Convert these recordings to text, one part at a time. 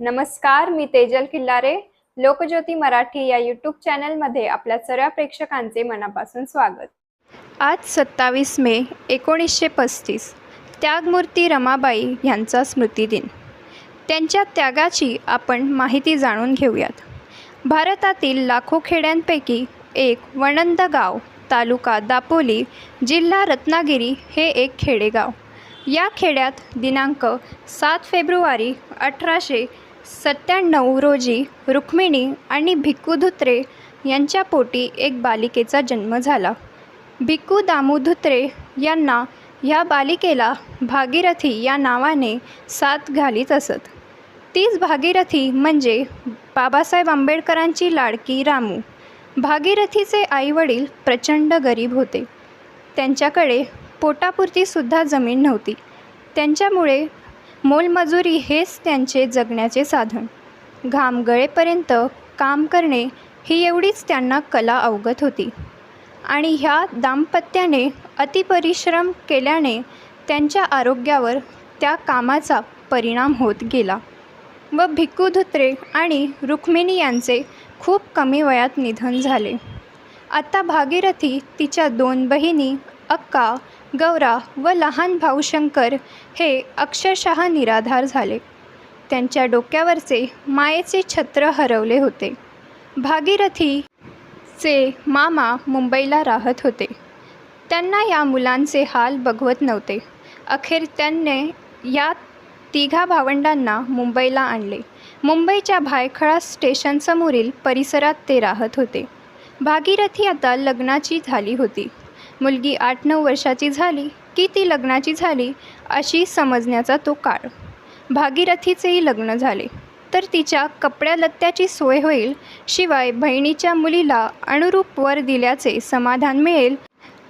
नमस्कार मी तेजल किल्लारे. लोकज्योती मराठी या यूट्यूब चॅनलमध्ये आपल्या सर्व प्रेक्षकांचे मनापासून स्वागत. आज सत्तावीस मे एकोणीसशे पस्तीस. त्यागमूर्ती रमाबाई यांचा स्मृतिदिन. त्यांच्या त्यागाची आपण माहिती जाणून घेऊयात. भारतातील लाखो खेड्यांपैकी एक वणंद गाव तालुका दापोली जिल्हा रत्नागिरी हे एक खेडेगाव. या खेड्यात दिनांक सात फेब्रुवारी अठराशे सत्त्याण्णव रोजी रुक्मिणी आणि भिक्खू धुत्रे यांच्या पोटी एक बालिकेचा जन्म झाला. भिक्खू दामू धुत्रे यांना ह्या बालिकेला भागीरथी या नावाने साथ घालीत असत. तीच भागीरथी म्हणजे बाबासाहेब आंबेडकरांची लाडकी रामू. भागीरथीचे आईवडील प्रचंड गरीब होते. त्यांच्याकडे पोटापुरतीसुद्धा जमीन नव्हती. त्यांच्यामुळे मोलमजुरी हेच त्यांचे जगण्याचे साधन. घाम गळेपर्यंत काम करणे ही एवढीच त्यांना कला अवगत होती. आणि ह्या दाम्पत्याने अतिपरिश्रम केल्याने त्यांच्या आरोग्यावर त्या कामाचा परिणाम होत गेला व भिक्खू धुत्रे आणि रुक्मिणी यांचे खूप कमी वयात निधन झाले. आता भागीरथी तिच्या दोन बहिणी अक्का गौरा व लहान भाऊ शंकर हे अक्षरशः निराधार झाले. त्यांच्या डोक्यावरचे मायेचे छत्र हरवले होते. भागीरथीचे मामा मुंबईला राहत होते. त्यांना या मुलांचे हाल बघवत नव्हते. अखेर त्यांनी या तिघा भावंडांना मुंबईला आणले. मुंबईच्या भायखळा स्टेशनसमोरील परिसरात ते राहत होते. भागीरथी आता लग्नाची झाली होती. मुलगी आठ नऊ वर्षाची झाली की ती लग्नाची झाली अशी समजण्याचा तो काळ. भागीरथीचेही लग्न झाले. तर तिच्या कपड्या लत्त्याची सोय होईल शिवाय बहिणीच्या मुलीला अनुरूप वर दिल्याचे समाधान मिळेल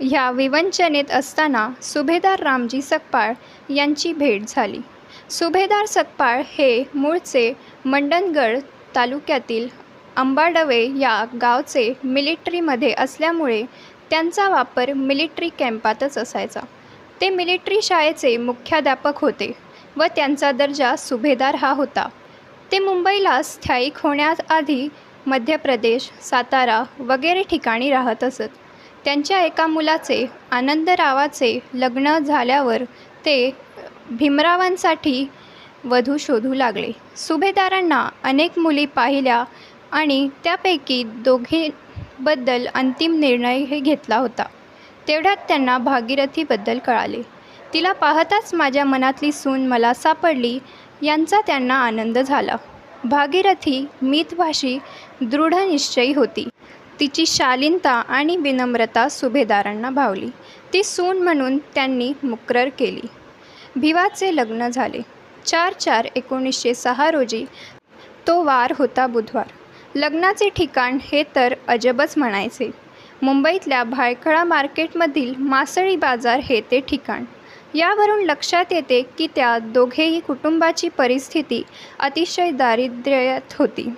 ह्या विवंचनेत असताना सुभेदार रामजी सकपाळ यांची भेट झाली. सुभेदार सकपाळ हे मूळचे मंडणगड तालुक्यातील अंबाडवे या गावचे मिलिटरीमध्ये असल्यामुळे त्यांचा वापर मिलिटरी कॅम्पातच असायचा. ते मिलिटरी शाळेचे मुख्याध्यापक होते व त्यांचा दर्जा सुभेदार हा होता. ते मुंबईला स्थायिक होण्याआधी मध्य प्रदेश सातारा वगैरे ठिकाणी राहत असत. त्यांच्या एका मुलाचे आनंदरावाचे लग्न झाल्यावर ते भीमरावांसाठी वधू शोधू लागले. सुभेदारांना अनेक मुली पाहिल्या आणि त्यापैकी बद्दल अंतिम निर्णयही घेतला होता. तेवढ्यात त्यांना भागीरथीबद्दल कळाले. तिला पाहताच माझ्या मनातली सून मला सापडली यांचा त्यांना आनंद झाला. भागीरथी मितभाषी दृढनिश्चयी होती. तिची शालीनता आणि विनम्रता सुभेदारांना भावली. ती सून म्हणून त्यांनी मुक्रर केली. भिवाचे लग्न झाले. चार चार एकोणीसशे सहा रोजी तो वार होता बुधवार. लग्नाचे ठिकाण हे तर अजबच म्हणायचे. मुंबईतल्या भायखळा मार्केटमधील मासळी बाजार हे ते ठिकाण. यावरून लक्षात येते की त्या दोघेही कुटुंबाची परिस्थिती अतिशय दारिद्र्यात होती.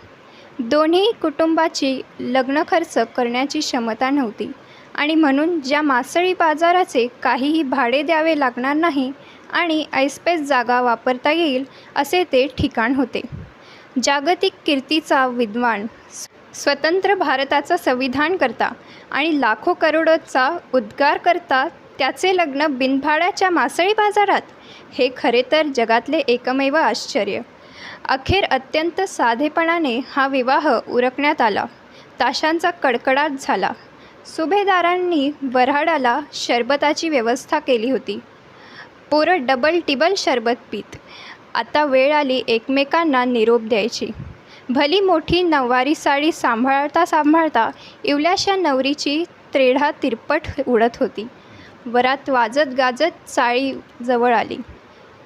दोन्ही कुटुंबाची लग्न खर्च करण्याची क्षमता नव्हती आणि म्हणून ज्या मासळी बाजाराचे काहीही भाडे द्यावे लागणार नाही आणि ऐसपैस जागा वापरता येईल असे ते ठिकाण होते. जागतिक कीर्तीचा विद्वान स्वतंत्र भारताचा संविधान करता आणि लाखो करोडोचा उद्गार करता त्याचे लग्न बिनभाड्याच्या मासळी बाजारात? हे खरे तर जगातले एकमेव आश्चर्य. अखेर अत्यंत साधेपणाने हा विवाह उरकण्यात आला. ताशांचा कडकडाट झाला. सुभेदारांनी वऱ्हाडाला शरबताची व्यवस्था केली होती. पोरं डबल टिबल शरबत पीत. आता वेळ आली एकमेकांना निरोप द्यायची. भली मोठी नऊवारी साडी सांभाळता सांभाळता इवल्याशा नवरीची त्रेढा तिरपट उडत होती. वरात वाजत गाजत चाळी जवळ आली.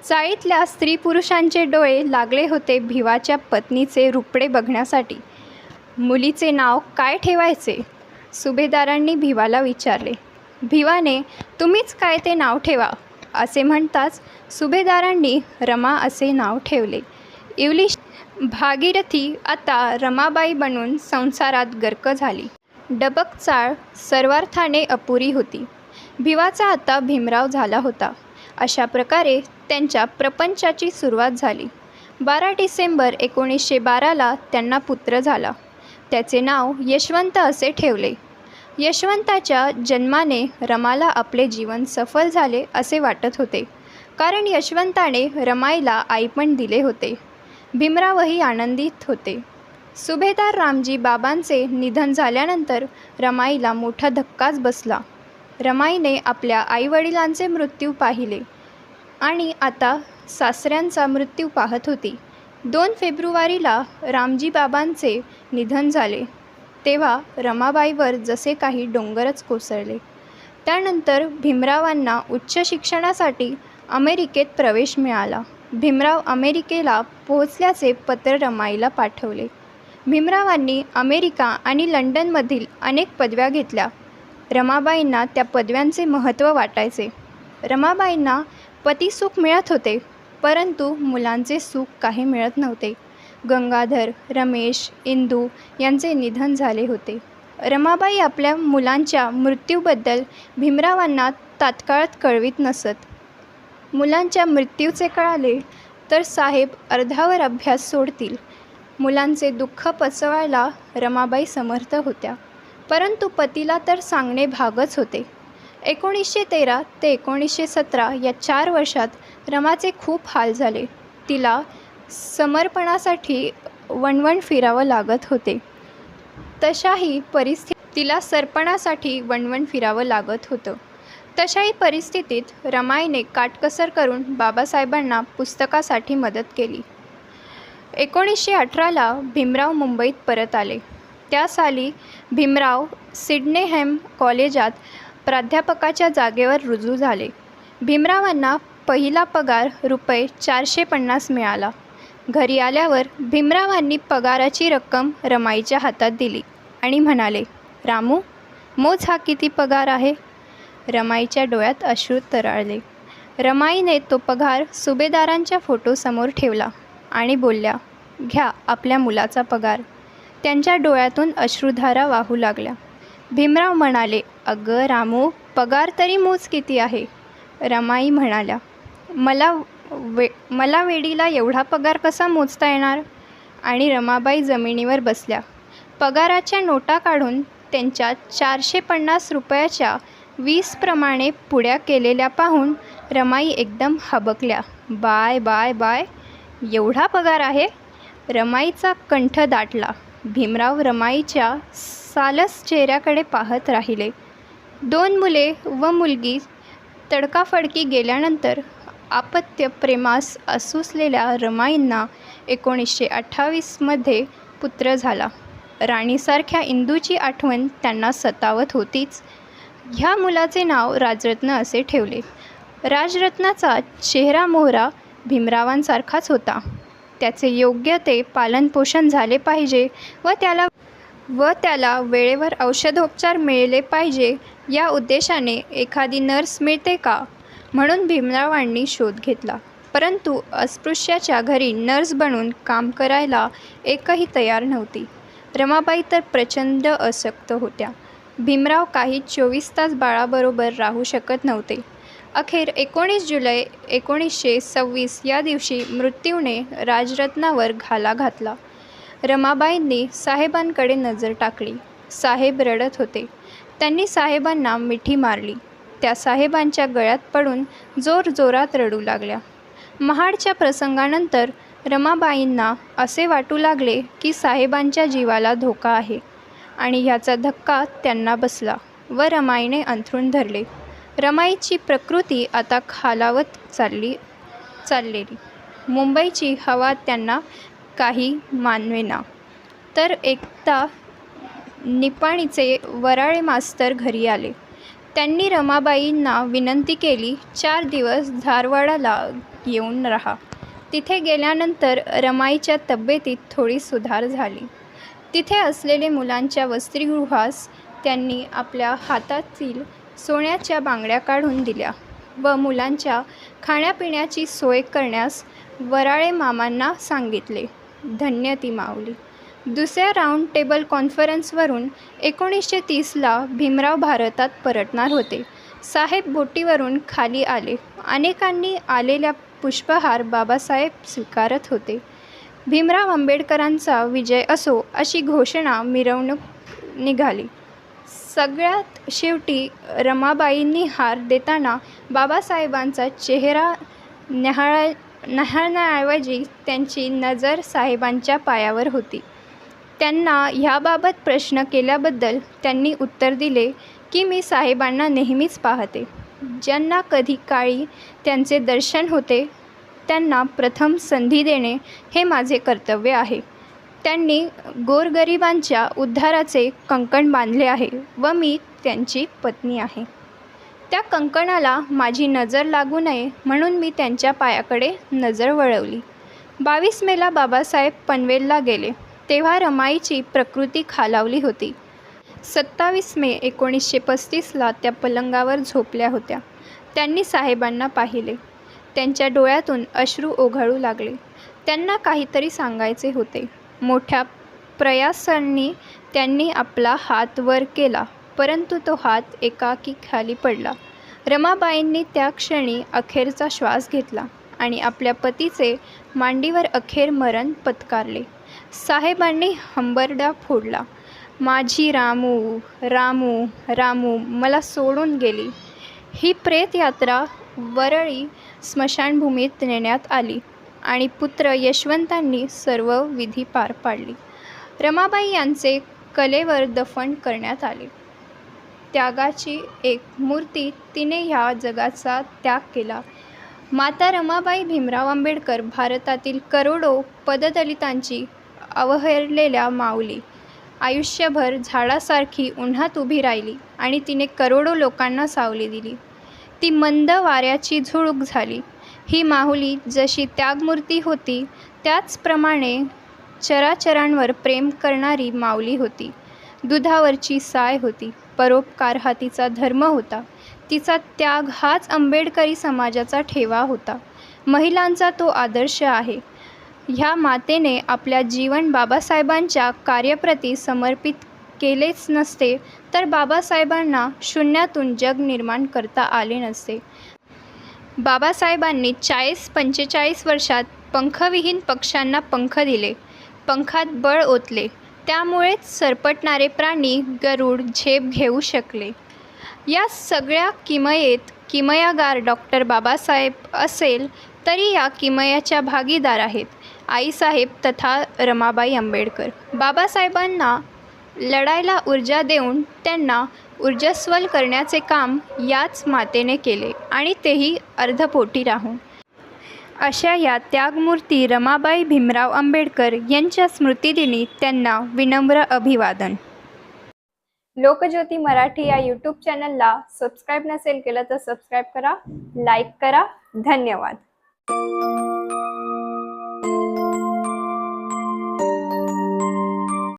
चाळीतल्या स्त्री पुरुषांचे डोळे लागले होते भिवाच्या पत्नीचे रुपडे बघण्यासाठी. मुलीचे नाव काय ठेवायचे? सुभेदारांनी भिवाला विचारले. भिवाने तुम्हीच काय ते नाव ठेवा. असे म्हणताच सुभेदारांनी रमा असे नाव ठेवले. इवलिश भागीरथी आता रमाबाई बनून संसारात गर्क झाली. डबक चाळ सर्वार्थाने अपुरी होती. भिवाचा आता भीमराव झाला होता. अशा प्रकारे त्यांच्या प्रपंचाची सुरुवात झाली. बारा डिसेंबर एकोणीसशे बाराला त्यांना पुत्र झाला. त्याचे नाव यशवंत असे ठेवले. यशवंताच्या जन्माने रमाला आपले जीवन सफल झाले असे वाटत होते. कारण यशवंताने रमाईला आईपण दिले होते. भीमरावही आनंदित होते. सुभेदार रामजी बाबांचे निधन झाल्यानंतर रमाईला मोठा धक्काच बसला. रमाईने आपल्या आईवडिलांचे मृत्यू पाहिले आणि आता सासऱ्यांचा मृत्यू पाहत होती. दोन फेब्रुवारीला रामजी बाबांचे निधन झाले. तेव्हा रमाबाईवर जसे काही डोंगरच कोसळले. त्यानंतर भीमरावांना उच्च शिक्षणासाठी अमेरिकेत प्रवेश मिळाला. भीमराव अमेरिकेला पोहोचल्याचे पत्र रमाईला पाठवले. भीमरावांनी अमेरिका आणि लंडनमधील अनेक पदव्या घेतल्या. रमाबाईंना त्या पदव्यांचे महत्त्व वाटायचे. रमाबाईंना पतीसुख मिळत होते परंतु मुलांचे सुख काही मिळत नव्हते. गंगाधर रमेश इंदू यांचे निधन झाले होते. रमाबाई आपल्या मुलांच्या मृत्यूबद्दल भीमरावांना तात्काळात कळवीत नसत. मुलांच्या मृत्यूचे कळाले तर साहेब अर्धावर अभ्यास सोडतील. मुलांचे दुःख पचवायला रमाबाई समर्थ होत्या. परंतु पतीला तर सांगणे भागच होते. एकोणीसशे तेरा ते एकोणीसशे सतरा या चार वर्षात रमाचे खूप हाल झाले. तिला समर्पणासाठी वणवण फिरावं लागत होते. तशाही परिस्थितीला सरपणासाठी वणवण फिरावं लागत होतं. तशाही परिस्थितीत रमाईने काटकसर करून बाबासाहेबांना पुस्तकासाठी मदत केली. एकोणीसशे अठराला भीमराव मुंबईत परत आले. त्या साली भीमराव सिडनेहॅम कॉलेजात प्राध्यापकाच्या जागेवर रुजू झाले. भीमरावांना पहिला पगार रुपये चारशे पन्नास मिळाला. घरी आल्यावर भीमरावांनी पगाराची रक्कम रमाईच्या हातात दिली आणि म्हणाले रामू मोज हा किती पगार आहे? रमाईच्या डोळ्यात अश्रू तराळले. रमाईने तो पगार सुभेदारांच्या फोटोसमोर ठेवला आणि बोलल्या घ्या आपल्या मुलाचा पगार. त्यांच्या डोळ्यातून अश्रुधारा वाहू लागल्या. भीमराव म्हणाले अगं रामू पगार तरी मोज किती आहे? रमाई म्हणाल्या मला वे मला वेडीला एवढा पगार कसा मोजता येणार? आणि रमाबाई जमिनीवर बसल्या. पगाराच्या नोटा काढून त्यांच्या चारशे पन्नास रुपयाच्या वीसप्रमाणे पुड्या केलेल्या पाहून रमाई एकदम हबकल्या. Bye bye bye. एवढा पगार आहे? रमाईचा कंठ दाटला. भीमराव रमाईच्या सालस चेहऱ्याकडे पाहत राहिले. दोन मुले व मुलगी तडकाफडकी गेल्यानंतर आपत्य प्रेमास असूसलेल्या रमाईंना एकोणीसशे अठ्ठावीसमध्ये पुत्र झाला. राणीसारख्या इंदूची आठवण त्यांना सतावत होतीच. ह्या मुलाचे नाव राजरत्न असे ठेवले. राजरत्नाचा चेहरा मोहरा भीमरावांसारखाच होता. त्याचे योग्य ते पालनपोषण झाले पाहिजे व त्याला व त्याला वेळेवर औषधोपचार मिळले पाहिजे या उद्देशाने एखादी नर्स मिळते का? म्हणून भीमरावांनी शोध घेतला. परंतु अस्पृश्याच्या घरी नर्स बनून काम करायला एकही तयार नव्हती. रमाबाई तर प्रचंड असक्त होत्या. भीमराव काही चोवीस तास बाळाबरोबर राहू शकत नव्हते. अखेर एकोणीस जुलै एकोणीसशे सव्वीस या दिवशी मृत्यूने राजरत्नावर घाला घातला. रमाबाईंनी साहेबांकडे नजर टाकली. साहेब रडत होते. त्यांनी साहेबांना मिठी मारली. त्या साहेबांच्या गळ्यात पडून जोर जोरात रडू लागल्या. महाडच्या प्रसंगानंतर रमाबाईंना असे वाटू लागले की साहेबांच्या जीवाला धोका आहे आणि ह्याचा धक्का त्यांना बसला व रमाईने अंथरूण धरले. रमाईची प्रकृती आता खालावत चालली चाललेली. मुंबईची हवा त्यांना काही मानवेना. तर एकदा निपाणीचे वराळे मास्तर घरी आले. त्यांनी रमाबाईंना विनंती केली चार दिवस धारवाडाला येऊन राहा. तिथे गेल्यानंतर रमाईच्या तब्येतीत थोडी सुधार झाली. तिथे असलेले मुलांच्या वस्त्रीगृहास त्यांनी आपल्या हातातील सोन्याच्या बांगड्या काढून दिल्या व मुलांच्या खाण्यापिण्याची सोय करण्यास वराळे मामांना सांगितले. धन्य ती माऊली. दुसऱ्या राऊंड टेबल कॉन्फरन्सवरून एकोणीसशे तीसला भीमराव भारतात परतणार होते. साहेब बोटीवरून खाली आले. अनेकांनी आलेल्या पुष्पहार बाबासाहेब स्वीकारत होते. भीमराव आंबेडकरांचा विजय असो अशी घोषणा मिरवणूक निघाली. सगळ्यात शेवटी रमाबाईंनी हार देताना बाबासाहेबांचा चेहरा न्याहाळा न्याहाळण्याऐवजी त्यांची नजर साहेबांच्या पायावर होती. त्यांना ह्याबाबत प्रश्न केल्याबद्दल त्यांनी उत्तर दिले की मी साहेबांना नेहमीच पाहते. ज्यांना कधी काळी त्यांचे दर्शन होते त्यांना प्रथम संधी देणे हे माझे कर्तव्य आहे. त्यांनी गोरगरिबांच्या उद्धाराचे कंकण बांधले आहे व मी त्यांची पत्नी आहे. त्या कंकणाला माझी नजर लागू नये म्हणून मी त्यांच्या पायाकडे नजर वळवली. बावीस मेला बाबासाहेब पनवेलला गेले. तेव्हा रमाईची प्रकृती खालावली होती. सत्तावीस मे एकोणीसशे पस्तीसला त्या पलंगावर झोपल्या होत्या. त्यांनी साहेबांना पाहिले. त्यांच्या डोळ्यातून अश्रू ओघळू लागले. त्यांना काहीतरी सांगायचे होते. मोठ्या प्रयासांनी त्यांनी आपला हात वर केला परंतु तो हात एकाकी खाली पडला. रमाबाईंनी त्या क्षणी अखेरचा श्वास घेतला आणि आपल्या पतीचे मांडीवर अखेर मरण पत्कारले. साहेबांनी हंबरडा फोडला. माझी रामू रामू रामू मला सोडून गेली. ही प्रेतयात्रा वरळी स्मशानभूमीत नेण्यात आली आणि पुत्र यशवंतांनी सर्व विधी पार पाडली. रमाबाई यांचे कलेवर दफन करण्यात आले. त्यागाची एक मूर्ती तिने ह्या जगाचा त्याग केला. माता रमाबाई भीमराव आंबेडकर भारतातील करोडो पददलितांची अवहेरलेल्या माऊली. आयुष्यभर झाडासारखी उन्हात उभी राहिली आणि तिने करोडो लोकांना सावली दिली. ती मंद वाऱ्याची झुळूक झाली. ही माहुली जशी त्यागमूर्ती होती त्याचप्रमाणे चराचरांवर प्रेम करणारी माऊली होती. दुधावरची साय होती. परोपकार हा तिचा धर्म होता. तिचा त्याग हाच आंबेडकरी समाजाचा ठेवा होता. महिलांचा तो आदर्श आहे. ह्या मातेने आपल्या जीवन बाबासाहेबांच्या कार्यप्रती समर्पित केलेच नसते तर बाबासाहेबांना शून्यातून जग निर्माण करता आले नसते. बाबासाहेबांनी चाळीस पंचेचाळीस वर्षात पंखविहीन पक्ष्यांना पंख दिले. पंखात बळ ओतले. त्यामुळेच सरपटणारे प्राणी गरुड झेप घेऊ शकले. या सगळ्या किमयेत किमयागार डॉक्टर बाबासाहेब असेल तरी या किमयाच्या भागीदार आहेत. आईसाहेब तथा रमाबाई आंबेडकर. बाबासाहेबांना लढायला ऊर्जा देऊन त्यांना ऊर्जस्वल करण्याचे काम याच मातेने केले आणि तेही अर्धपोटी राहून. अशा या त्यागमूर्ती रमाबाई भीमराव आंबेडकर यांच्या स्मृतिदिनी त्यांना विनम्र अभिवादन. लोकज्योती मराठी या यूट्यूब चॅनलला सबस्क्राईब नसेल केलं तर सबस्क्राईब करा लाईक करा धन्यवाद.